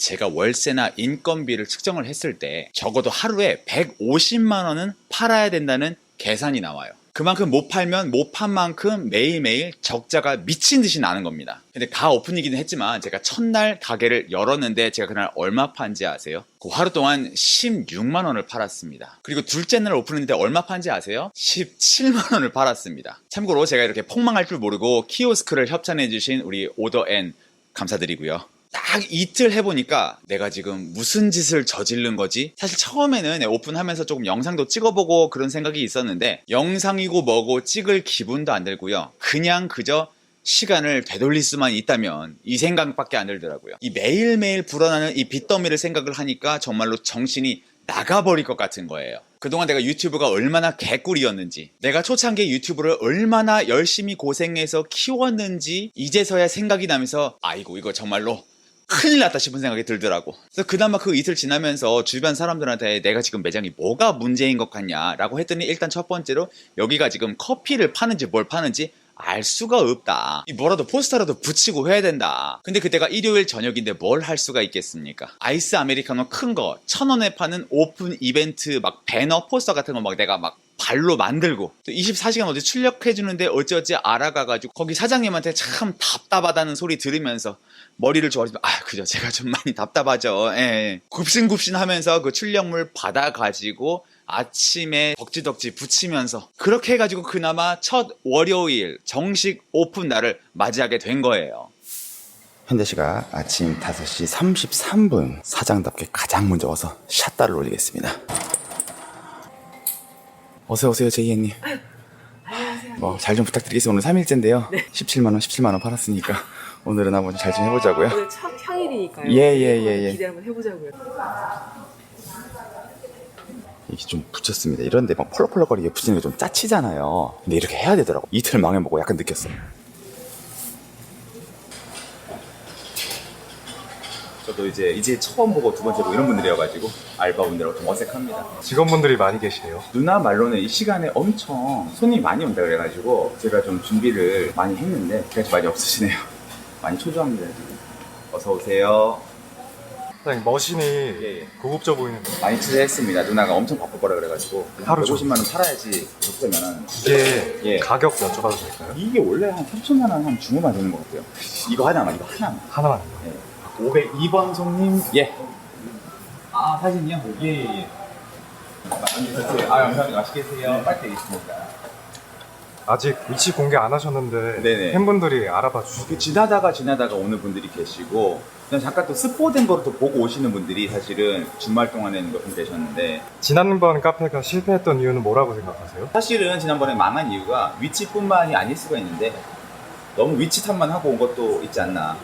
제가 월세나 인건비를 측정을 했을 때 적어도 하루에 150만 원은 팔아야 된다는 계산이 나와요. 그만큼 못 팔면 못 판 만큼 매일매일 적자가 미친 듯이 나는 겁니다. 근데 가 오픈이기는 했지만 제가 첫날 가게를 열었는데 제가 그날 얼마 판지 아세요? 그 하루 동안 16만 원을 팔았습니다. 그리고 둘째 날 오픈했는데 얼마 판지 아세요? 17만 원을 팔았습니다. 참고로 제가 이렇게 폭망할 줄 모르고 키오스크를 협찬해 주신 우리 오더앤 감사드리고요. 딱 이틀 해보니까 내가 지금 무슨 짓을 저지른 거지? 사실 처음에는 오픈하면서 조금 영상도 찍어보고 그런 생각이 있었는데 영상이고 뭐고 찍을 기분도 안 들고요. 그냥 그저 시간을 되돌릴 수만 있다면 이 생각밖에 안 들더라고요. 이 매일매일 불어나는 이 빚더미를 생각을 하니까 정말로 정신이 나가버릴 것 같은 거예요. 그동안 내가 유튜브가 얼마나 개꿀이었는지, 내가 초창기 유튜브를 얼마나 열심히 고생해서 키웠는지, 이제서야 생각이 나면서, 아이고, 이거 정말로 큰일 났다 싶은 생각이 들더라고. 그래서 그나마 그 이틀 지나면서 주변 사람들한테 내가 지금 매장이 뭐가 문제인 것 같냐라고 했더니 일단 첫 번째로 여기가 지금 커피를 파는지 뭘 파는지 알 수가 없다. 이 뭐라도 포스터라도 붙이고 해야 된다. 근데 그때가 일요일 저녁인데 뭘 할 수가 있겠습니까? 아이스 아메리카노 큰 거, 천 원에 파는 오픈 이벤트 막 배너 포스터 같은 거 막 내가 막 발로 만들고 또 24시간 어디 출력해주는데 어찌어찌 알아가가지고 거기 사장님한테 참 답답하다는 소리 들으면서 머리를 좋아지면 아 그죠. 제가 좀 많이 답답하죠. 예 굽신굽신 하면서 그 출력물 받아가지고 아침에 덕지덕지 붙이면서 그렇게 해가지고 그나마 첫 월요일 정식 오픈 날을 맞이하게 된 거예요. 현재 시각 아침 5시 33분 사장답게 가장 먼저 와서 샷다를 올리겠습니다. 어서 오세요 제이엔님. 뭐 잘 좀 부탁드리겠습니다. 오늘 3일째인데요. 17만 원 17만 원 팔았으니까 오늘은 한번 잘 좀 해보자고요. 오늘 첫 평일이니까요. 예, 예, 예, 예. 기대 한번 해보자고요. 이게 좀 붙였습니다. 이런데 막 펄럭펄럭거리게 붙이는 게 좀 짜치잖아요. 근데 이렇게 해야 되더라고. 이틀 망해보고 약간 느꼈어요. 저도 이제 이제 처음 보고 두 번째 보고 이런 분들이어가지고 알바분들하고 좀 어색합니다. 직원분들이 많이 계시네요. 누나 말로는 이 시간에 엄청 손님이 많이 온다 그래가지고 제가 좀 준비를 많이 했는데 그래서 많이 없으시네요. 많이 초조합니다 지금. 어서 오세요. 사장님 머신이 예. 고급져 보이는데 많이 투자했습니다. 누나가 엄청 바쁠 거라 그래가지고 하루 종- 150만 원 팔아야지 좋으면은 이게 예. 가격 여쭤봐도 될까요? 이게 원래 한 3천만 원 한 중후만 되는 것 같아요. 이거 하나만 이거 하나만. 하나만요. 예. 502번 손님. 예. 아 사진이요? 예 예 예. 아 감사합니다. 맛있게 드세요. 빨대 있습니다. 아직 위치 공개 안 하셨는데 네네. 팬분들이 알아봐 주시고 그 지나다가 지나다가 오는 분들이 계시고 그냥 잠깐 또 스포된 거를 또 보고 오시는 분들이 사실은 주말 동안에는 몇분 계셨는데 지난번 카페가 실패했던 이유는 뭐라고 생각하세요? 사실은 지난번에 망한 이유가 위치뿐만이 아닐 수가 있는데 너무 위치 탓만 하고 온 것도 있지 않나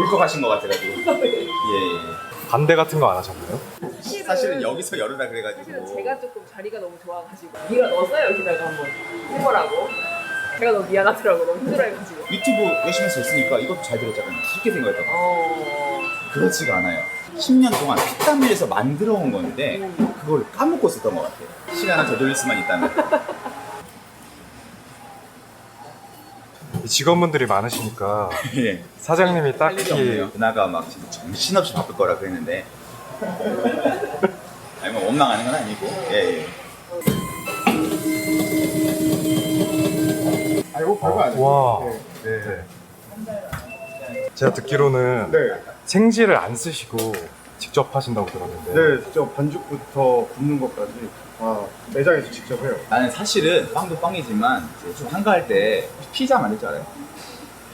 울컥하신 것 같아가지고. 예, 예. 반대 같은 거 안 하셨나요? 사실은 여기서 열으라 그래가지고. 사실은 제가 조금 자리가 너무 좋아가지고. 네가 넣었어요 여기다가 한번. 해보라고. 제가 너무 미안하더라고. 너무 힘들어해가지고. 유튜브 열심히 해서 했으니까 이것도 잘 들었잖아요. 쉽게 생각했다고. 어. 그렇지가 않아요. 10년 동안 피땀 흘려서 만들어 온 건데 그걸 까먹고 있었던 것 같아요. 시간을 되돌릴 수만 있다면 직원분들이 많으시니까 예. 사장님이 딱히. 누나가 막 진짜 정신없이 바쁠 거라 그랬는데 아니 뭐 원망하는 건 아니고 예, 예. 아이고 별거 아니에요. 와 네. 네. 제가 듣기로는 네. 생지를 안 쓰시고 직접 하신다고 들었는데 네, 직접 반죽부터 굽는 것까지 다 매장에서 직접 해요. 나는 사실은 빵도 빵이지만 이제 좀 한가할 때 피자 만들 줄 알아요?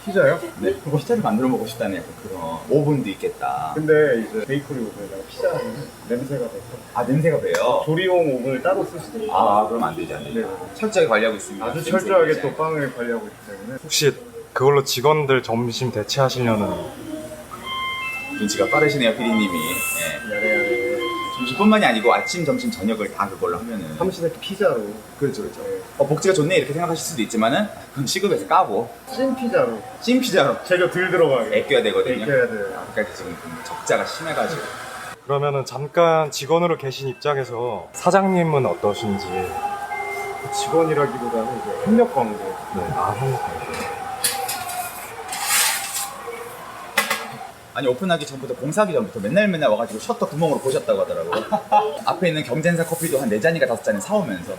피자요? 네. 피자를 만들어 먹고 싶다는 약간 그런 오븐도 있겠다 근데 이제 베이커리 오븐에다가 피자는 냄새가 돼서 아 냄새가 배요? 조리용 오븐을 따로 쓰시더라고요. 아 그럼 안 되지 안 되지 네. 철저하게 관리하고 있습니다 아주 냄새 철저하게. 또 빵을 관리하고 있기 때문에 혹시 그걸로 직원들 점심 대체하시려는 눈치가 빠르시네요 피디님이 예. 야래야래 점심뿐만이 아니고 아침 점심 저녁을 다 그걸로 하면은 삼시세끼 피자로. 그렇죠 그렇죠. 네. 어, 복지가 좋네 이렇게 생각하실 수도 있지만은 그건 시급에서 까고. 찐 피자로. 찐 피자로. 재료 덜 들어가게. 애껴야 되거든요. 익혀야 돼요. 아직까지 지금 좀 적자가 심해가지고. 그러면은 잠깐 직원으로 계신 입장에서 사장님은 어떠신지? 직원이라기보다는 이제 협력 관계. 네, 아, 한국 아니 오픈하기 전부터 공사하기 전부터 맨날 맨날 와가지고 셔터 구멍으로 보셨다고 하더라고요. 앞에 있는 경쟁사 커피도 한 4잔인가 5잔이 사오면서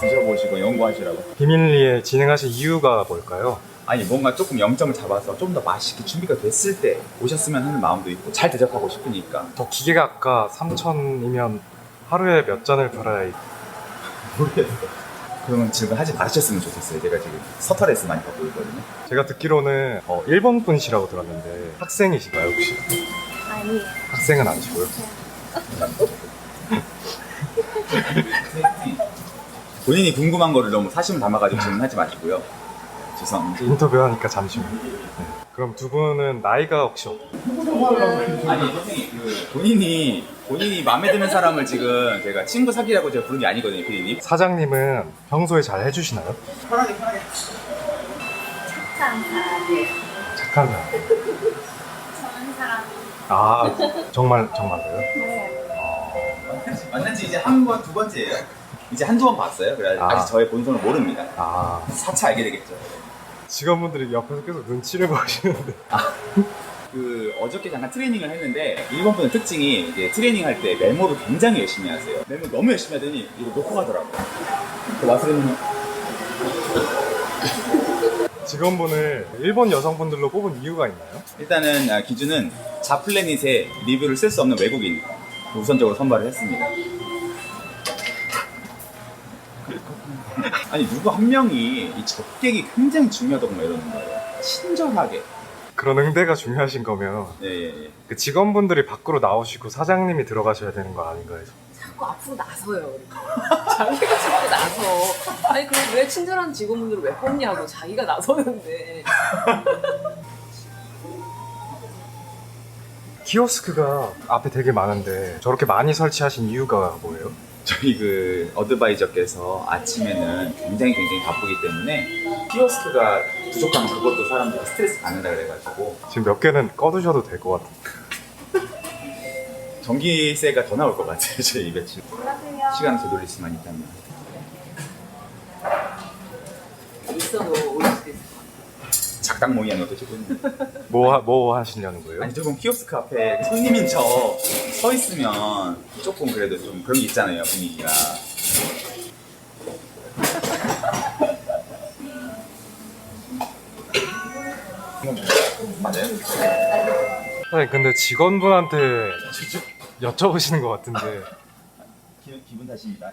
드셔보시고 연구하시라고. 비밀리에 진행하신 이유가 뭘까요? 아니 뭔가 조금 0점을 잡아서 좀 더 맛있게 준비가 됐을 때 오셨으면 하는 마음도 있고 잘 대접하고 싶으니까 저 기계가 아까 3천이면 하루에 몇 잔을 팔아야 이- 모르겠어요. 그러면 지금 하지 마셨으면 좋겠어요. 제가 지금 서터레스 많이 받고 있거든요. 제가 듣기로는 어, 일본 분이시라고 들었는데 학생이신가요 혹시? 아니, 학생은 아니시고요. 본인이 궁금한 거를 너무 사심을 담아가지고 질문하지 마시고요. 죄송합니다. 인터뷰하니까 잠시만. 네. 그럼 두 분은 나이가 혹시? 아니 선생님 그 본인이 본인이 마음에 드는 사람을 지금 제가 친구 사귀라고 제가 부른 게 아니거든요, 피디님. 사장님은 평소에 잘 해주시나요? 편하게 편하게. 착한 사람이에요. 착한 사람. 좋은 사람. 아 정말 정말로요? 네. 만난 지 이제 한 번, 두 번째예요. 이제 한두 번 봤어요. 그래 아. 아직 저의 본성을 모릅니다. 아 사차 알게 되겠죠. 직원분들이 옆에서 계속 눈치를 보시는데. 그 어저께 잠깐 트레이닝을 했는데 일본 분의 특징이 이제 트레이닝 할 때 메모를 굉장히 열심히 하세요. 메모 너무 열심히 하더니 이거 놓고 가더라고요. 그 마스리는 직원분을 일본 여성분들로 뽑은 이유가 있나요? 일단은 아, 기준은 자플래닛에 리뷰를 쓸 수 없는 외국인 우선적으로 선발을 했습니다. 아니 누구 한 명이 이 접객이 굉장히 중요하다고 막 이러는 거예요. 친절하게. 그런 응대가 중요하신 거면 예, 예, 예. 그 직원분들이 밖으로 나오시고 사장님이 들어가셔야 되는 거 아닌가요? 자꾸 앞으로 나서요. 자기가 자꾸 나서. 아니 그럼 왜 친절한 직원분들을 왜 뽑냐고 자기가 나서는데. 키오스크가 앞에 되게 많은데 저렇게 많이 설치하신 이유가 뭐예요? 저희 그 어드바이저께서 아침에는 굉장히 굉장히 바쁘기 때문에 키오스크가 부족하면 그것도 사람들이 스트레스 받는다 그래가지고 지금 몇 개는 꺼두셔도 될 것 같아요. 전기세가 더 나올 것 같아요 저희 며칠 안녕하세요. 시간 되돌릴 수만 있다면 있어도 작당 모의 하는 것도 지금 뭐, 하- 뭐 하시려는 거예요? 아니 조금 키오스크 앞에 손님인 척 서 있으면 조금 그래도 좀 그런 게 있잖아요 분위기가 맞아요? 아니, 근데 직원분한테 여쭤보시는 것 같은데 기, 기분 탓입니다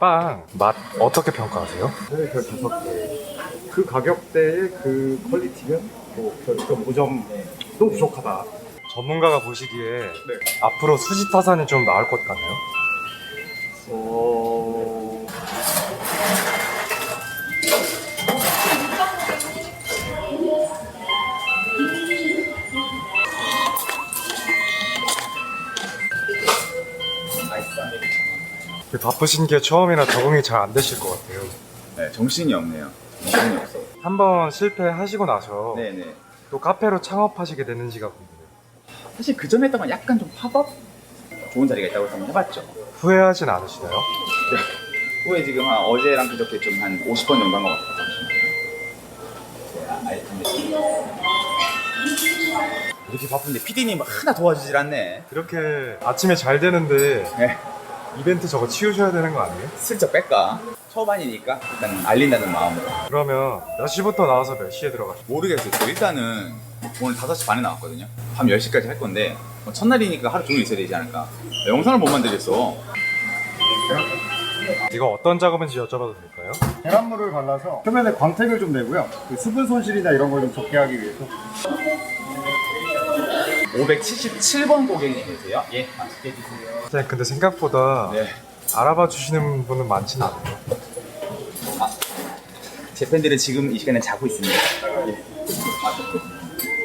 빵 맛 어떻게 평가하세요? 네, 별 다섯 개. 그 가격대의 그 퀄리티면 뭐별점 5점도 부족하다. 전문가가 보시기에 앞으로 수지 타산이 좀 나을 것 같나요? 어... 아이스 아메리카노 바쁘신 게 처음이라 적응이 잘 안 되실 것 같아요. 네 정신이 없네요 정신이 없어 한번 실패하시고 나서 네네 또 카페로 창업하시게 되는지가 궁금해요. 사실 그 전에 했던 건 약간 좀 팝업? 좋은 자리가 있다고 해서 한번 해봤죠. 후회하진 않으시나요? 후에 지금 한 어제랑 그저께 좀 한 50번 정도 한 것 같아요. 네, 아예 근데 이렇게 바쁜데 PD님 막 하나 도와주질 않네. 이렇게 아침에 잘 되는데 네, 이벤트 저거 치우셔야 되는 거 아니에요? 슬쩍 뺄까? 초반이니까 일단 알린다는 마음으로. 그러면 몇 시부터 나와서 몇 시에 들어가시죠? 모르겠어요. 저 일단은 오늘 5시 반에 나왔거든요. 밤 10시까지 할 건데 뭐 첫날이니까 하루 종일 있어야 되지 않을까. 영상을 못 만들겠어. 이거 어떤 작업인지 여쭤봐도 될까요? 계란물을 발라서 표면에 광택을 좀 내고요. 그 수분 손실이나 이런 걸 좀 적게 하기 위해서 577번 고객님이세요? 예, 맛있게 드세요. 선생님 근데 생각보다 네. 알아봐 주시는 분은 많지는 않아요. 제 팬들은 지금 이 시간에 자고 있습니다.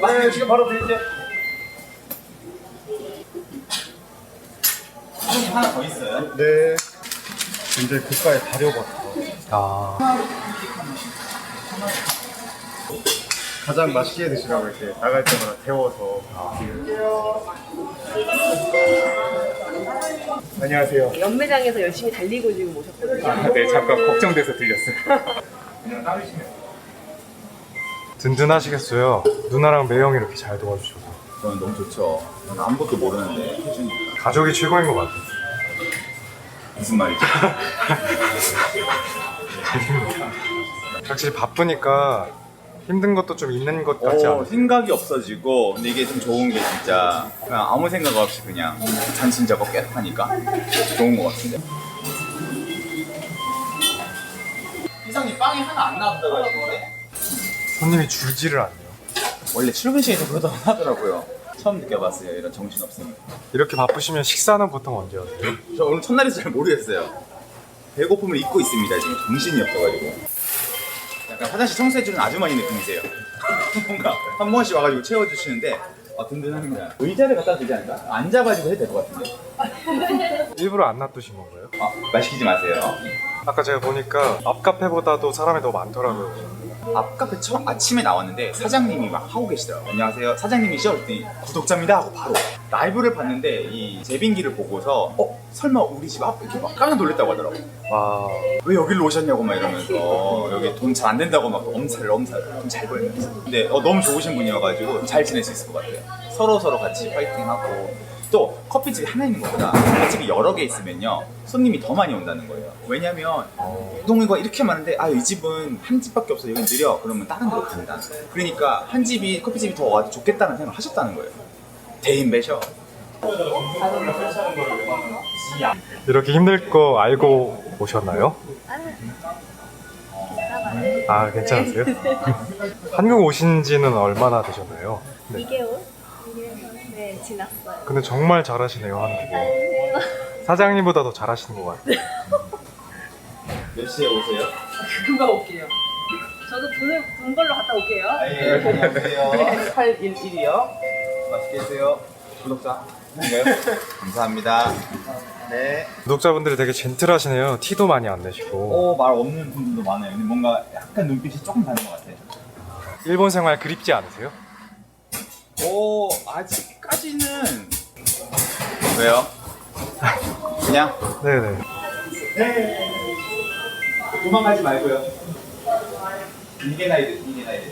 네, 지금 바로 드릴게요. 하나 더 있어요. 네. 굉장히 고가의 발효버터. 아 가장 맛있게 드시라고 이렇게 나갈 때마다 데워서. 안녕하세요. 연매장에서 열심히 달리고 지금 오셨거든요. 네, 잠깐 걱정돼서 들렸어요. 든든하시겠어요. 누나랑 매형이 이렇게 잘 도와주셔서. 저는 너무 좋죠. 저는 아무것도 모르는데 해주니까. 가족이 최고인 것 같아요. 무슨 말이죠? 확실히 바쁘니까 힘든 것도 좀 있는 것 같지 오, 않아요? 생각이 없어지고 근데 이게 좀 좋은 게 진짜 그냥 아무 생각 없이 그냥 잔신 작업 계속 하니까 좋은 것 같은데. 이상님 빵이 하나 안 나왔다고 하시는데? 손님이 줄지를 않네요. 원래 출근 시에서 그러다 하더라고요. 처음 느껴봤어요 이런 정신 없음 이렇게 바쁘시면 식사는 보통 언제 하세요? 저 오늘 첫날이서 잘 모르겠어요. 배고픔을 잊고 있습니다 지금. 정신이 없어가지고 약간 화장실 청소해주는 아주머니 느낌이세요 뭔가 한 번씩 와가지고 채워주시는데 아, 든든합니다 의자를 갖다 주지 않을까? 앉아가지고 해도 될 것 같은데 일부러 안 놔두신 건가요? 아, 말 시키지 마세요. 아까 제가 보니까 앞 카페보다도 사람이 더 많더라고요. 앞 카페 처음 아침에 나왔는데 사장님이 막 하고 계시더라고요. 안녕하세요. 사장님이시죠? 그랬더니 구독자입니다 하고 바로 라이브를 봤는데 이 제빙기를 보고서 어? 설마 우리 집 앞? 이렇게 막 깜짝 놀랐다고 하더라고요. 와, 왜 여기로 오셨냐고 막 이러면서 여기 돈 잘 안 된다고 막 엄살 엄살 돈 잘 벌면서 근데 어, 너무 좋으신 분이어가지고 잘 지낼 수 있을 것 같아요. 서로 서로 같이 파이팅하고 또 커피집이 하나 있는 것보다 커피집이 여러 개 있으면요 손님이 더 많이 온다는 거예요. 왜냐면 동이가 이렇게 많은데 아 이 집은 한 집밖에 없어 여기 느려 그러면 다른 데로 간다. 그러니까 한 집이 커피집이 더 와도 좋겠다는 생각을 하셨다는 거예요. 대인 배셔. 이렇게 힘들 거 알고 오셨나요? 아, 괜찮으세요? 한국 오신 지는 얼마나 되셨나요? 네. 2개월? 2개월 네, 지났어요. 근데 정말 잘하시네요, 한국어. 사장님보다 더 잘하시는 것 같아요. 몇 시에 오세요? 금방 올게요. 저도 돈을 돈 벌러 갔다 올게요. 아, 예, 안녕하세요. 811이요. 맛있게 드세요. 구독자. 인가요? 감사합니다. 네. 구독자분들이 되게 젠틀하시네요. 티도 많이 안 내시고. 오, 말 없는 분들도 많아요. 근데 뭔가 약간 눈빛이 조금 다른 것 같아요. 일본 생활 그립지 않으세요? 오, 아직 까지는. 왜요? 그냥 네네. 도망가지 말고요. 이게 나이드, 이게 나이드.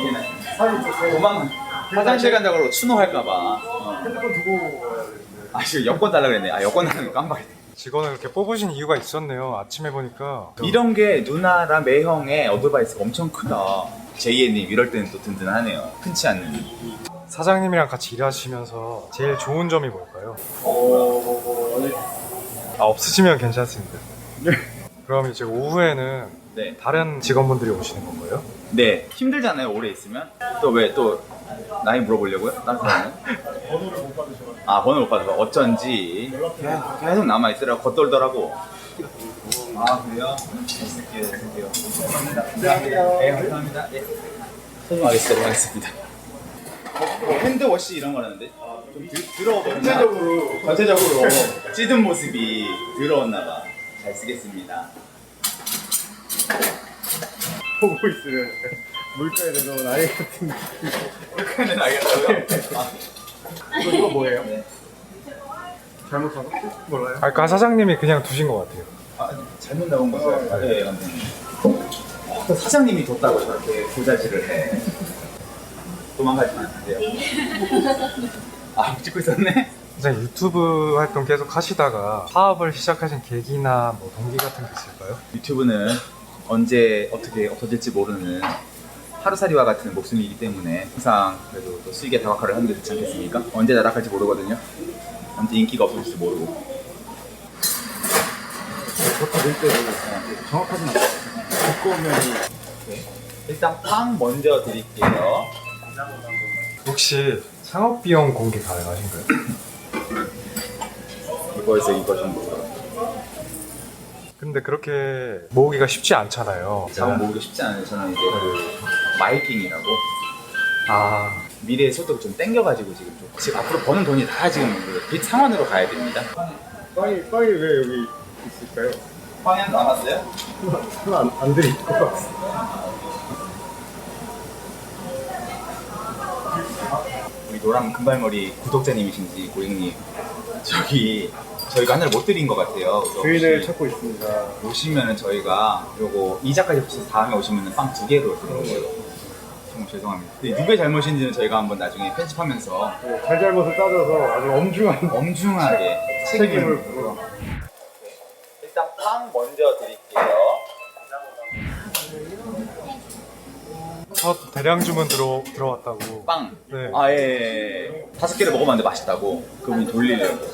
이게 나이드. 도망, 화장실 간다고 그러고 추노할까봐. 핸드폰 두고 와야 되는데. 아, 지금 여권 달라 그랬네. 아, 여권 달라는 거 깜빡했네. 직원을 이렇게 뽑으신 이유가 있었네요. 아침에 보니까. 이런 게 누나랑 매형의 어드바이스가 엄청 크다. JN님 이럴 때는 또 든든하네요. 흔치 않는. 사장님이랑 같이 일하시면서 제일 좋은 점이 뭘까요? 어, 아, 없으시면 괜찮습니다. 그럼 이제 오후에는 네. 다른 직원분들이 오시는 건가요? 네. 힘들잖아요. 오래 있으면. 또 왜 또 나이 물어보려고요? 다른 사람은? 번호를 못 받으셔가지고. 아 번호 못 받아서 어쩐지 계속, 계속 남아 있더라고 겉돌더라고. 아 그래요? 잘 쓸게요, 잘 쓸게요. 감사합니다. 네, 감사합니다. 네. 소중하겠습니다. 하겠습니다. 어, 핸드워시 이런 거라는데 좀 드, 더러워 보인다. 전체적으로 전체적으로 찌든 모습이 더러웠나 봐. 잘 쓰겠습니다. 보고 있으면 물가에 내려온 아이 같은 그는 알겠다고요? 아, 이거, 이거 뭐예요? 네. 잘못 사서? 몰라요? 아까 사장님이 그냥 두신 것 같아요. 아, 잘못 나온 거죠? 네, 감독님. 또 사장님이 뒀다고 저렇게 부자질을 해. 도망가지 마세요. 아, 찍고 있었네? 선생님 유튜브 활동 계속 하시다가 사업을 시작하신 계기나 뭐 동기 같은 게 있을까요? 유튜브는 언제 어떻게 없어질지 모르는 하루살이와 같은 목숨이기 때문에 항상 그래도 또 수익에 다각화를 하는 게 좋지 않겠습니까? 언제 나락할지 모르거든요. 언제 인기가 없어질지 모르고. 저도 낼 때도 정확하진 않아요. 두꺼우면이 네. 일단 빵 먼저 드릴게요. 혹시 창업 비용 공개 가능하신가요? 이거에서 이거 정도. 근데 그렇게 모으기가 쉽지 않잖아요. 상업 모으기 쉽지 않아요. 저는 이제 그 마이킹이라고 아 미래의 소득을 좀 땡겨가지고 지금 좀 지금 앞으로 버는 돈이 다 지금 그빚 상환으로 가야 됩니다. 빵이, 빵이 왜 여기 있을까요? 방향 남았어요? 하나 안, 안 드릴 것 같아 우리 노랑 금발머리 구독자님이신지 고객님 저기 저희가 하나를 못 드린 것 같아요. 그래서 주인을 혹시 찾고 있습니다. 오시면은 저희가 요거 이자까지 붙여서 다음에 오시면은 빵 두 개로 드리는 거예요. 정말 죄송합니다. 근데 누구의 잘못인지는 저희가 한번 나중에 편집하면서 잘잘못을 따져서 아주 엄중한 엄중하게 책임을 책임을 물어. 첫 대량 주문 들어, 들어왔다고. 빵. 네. 아, 예, 예. 예. 다섯 개를 먹어봤는데 맛있다고. 그분이 돌리려고.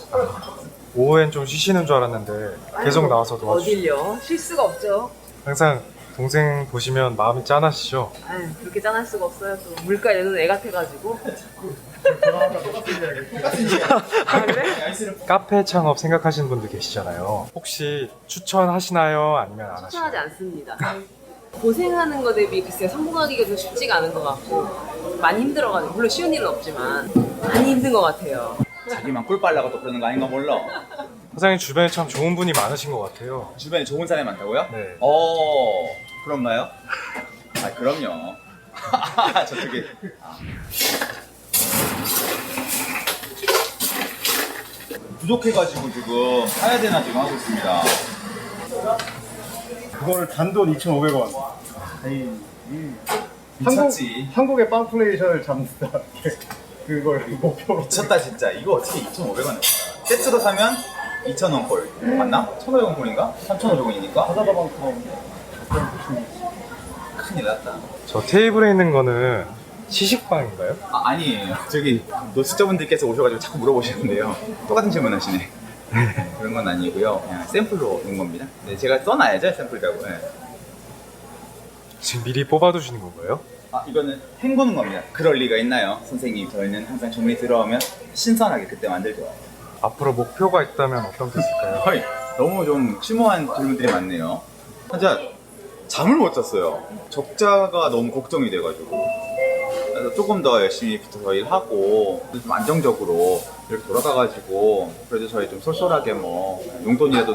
오후엔 좀 쉬시는 줄 알았는데 계속 나와서 도와주시고. 어딜요? 쉴 수가 없죠. 항상 동생 보시면 마음이 짠하시죠? 아유, 그렇게 짠할 수가 없어요. 또 물가 내는 애 같아가지고. 아, 그래? 카페 창업 생각하시는 분들 계시잖아요. 혹시 추천하시나요? 아니면 안 하시나요? 추천하지 않습니다. 고생하는 거 대비 글쎄 성공하기가 좀 쉽지가 않은 것 같고 많이 힘들어가지고 물론 쉬운 일은 없지만 많이 힘든 것 같아요. 자기만 꿀 빨라고 또 그러는 거 아닌가 몰라. 사장님 주변에 참 좋은 분이 많으신 것 같아요. 주변에 좋은 사람이 많다고요? 네. 어, 그런가요? 아, 그럼요. 저쪽에. 아. 부족해가지고 지금 사야 되나 지금 하고 있습니다. 그거를 단돈 2,500원. 아니, 이 한국, 미쳤지. 한국의 빵플레이션을 잡는다. 그걸 목표로. 미쳤다 진짜. 이거 어떻게 2,500원에 세트로 사면 2,000원 꼴. 맞나? 1,500원 꼴인가? 3,500원이니까? 바다다방처럼. 큰일 났다. 저 테이블에 있는 거는 시식빵인가요? 아, 아니에요. 저기 노숙자분들께서 오셔가지고 자꾸 물어보시는데요. 똑같은 질문 하시네. 그런 건 아니고요. 그냥 샘플로 온 겁니다. 네, 제가 써놔야죠, 샘플이라고. 네. 지금 미리 뽑아두시는 건가요? 아, 이거는 헹구는 겁니다. 그럴 리가 있나요? 선생님, 저희는 항상 종이 들어오면 신선하게 그때 만들죠. 앞으로 목표가 있다면 어떤 게 있을까요? 거의 너무 좀 심오한 질문들이 많네요. 진짜 잠을 못 잤어요. 적자가 너무 걱정이 돼가지고. 그래서 조금 더 열심히 붙어서 일하고 좀 안정적으로 이렇게 돌아가가지고 그래도 저희 좀 쏠쏠하게 뭐 용돈이라도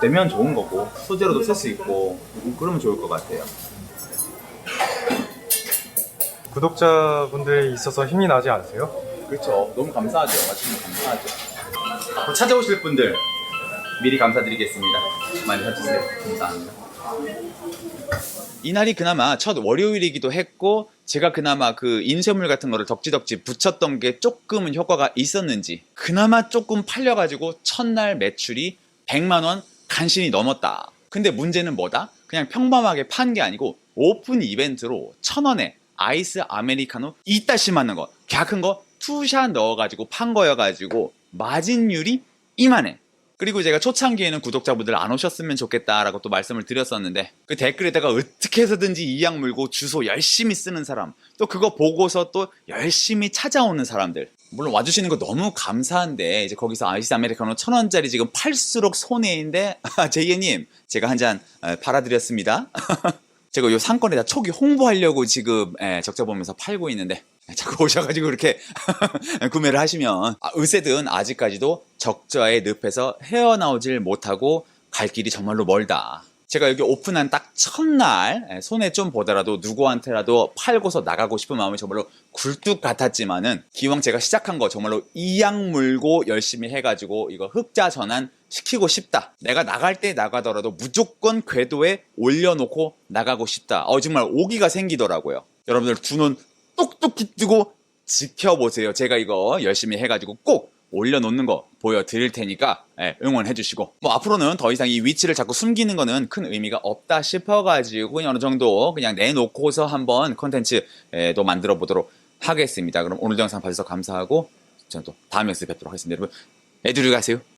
내면 좋은 거고 소재로도 쓸 수 있고 그러면 좋을 것 같아요. 구독자분들이 있어서 힘이 나지 않으세요? 그렇죠. 너무 감사하죠. 맞추면 감사하죠. 또 찾아오실 분들 미리 감사드리겠습니다. 많이 사주세요. 감사합니다. 이날이 그나마 첫 월요일이기도 했고 제가 그나마 그 인쇄물 같은 거를 덕지덕지 붙였던 게 조금은 효과가 있었는지 그나마 조금 팔려가지고 첫날 매출이 100만 원 간신히 넘었다. 근데 문제는 뭐다? 그냥 평범하게 판 게 아니고 오픈 이벤트로 천 원에 아이스 아메리카노 이따시 맞는 거 작은 거 투샷 넣어가지고 판 거여가지고 마진율이 이만해. 그리고 제가 초창기에는 구독자분들 안 오셨으면 좋겠다라고 또 말씀을 드렸었는데 그 댓글에다가 어떻게 해서든지 이약 물고 주소 열심히 쓰는 사람 또 그거 보고서 또 열심히 찾아오는 사람들. 물론 와주시는 거 너무 감사한데 이제 거기서 아이스 아메리카노 천 원짜리 지금 팔수록 손해인데 제이님 제가 한 잔 팔아드렸습니다 제가 요 상권에다 초기 홍보하려고 지금 예, 적자 보면서 팔고 있는데 자꾸 오셔가지고 이렇게 구매를 하시면 아, 으세든 아직까지도 적자의 늪에서 헤어나오질 못하고 갈 길이 정말로 멀다. 제가 여기 오픈한 딱 첫날 예, 손해 좀 보더라도 누구한테라도 팔고서 나가고 싶은 마음이 정말로 굴뚝 같았지만은 기왕 제가 시작한 거 정말로 이악 물고 열심히 해가지고 이거 흑자 전환 시키고 싶다. 내가 나갈 때 나가더라도 무조건 궤도에 올려놓고 나가고 싶다. 어 정말 오기가 생기더라고요. 여러분들 두 눈 똑똑히 뜨고 지켜보세요. 제가 이거 열심히 해가지고 꼭 올려놓는 거 보여드릴 테니까 예, 응원해 주시고 뭐 앞으로는 더 이상 이 위치를 자꾸 숨기는 거는 큰 의미가 없다 싶어가지고 그냥 어느 정도 그냥 내놓고서 한번 컨텐츠도 만들어 보도록 하겠습니다. 그럼 오늘 영상 봐주셔서 감사하고 저는 또 다음 영상에 뵙도록 하겠습니다. 여러분 애들이 가세요.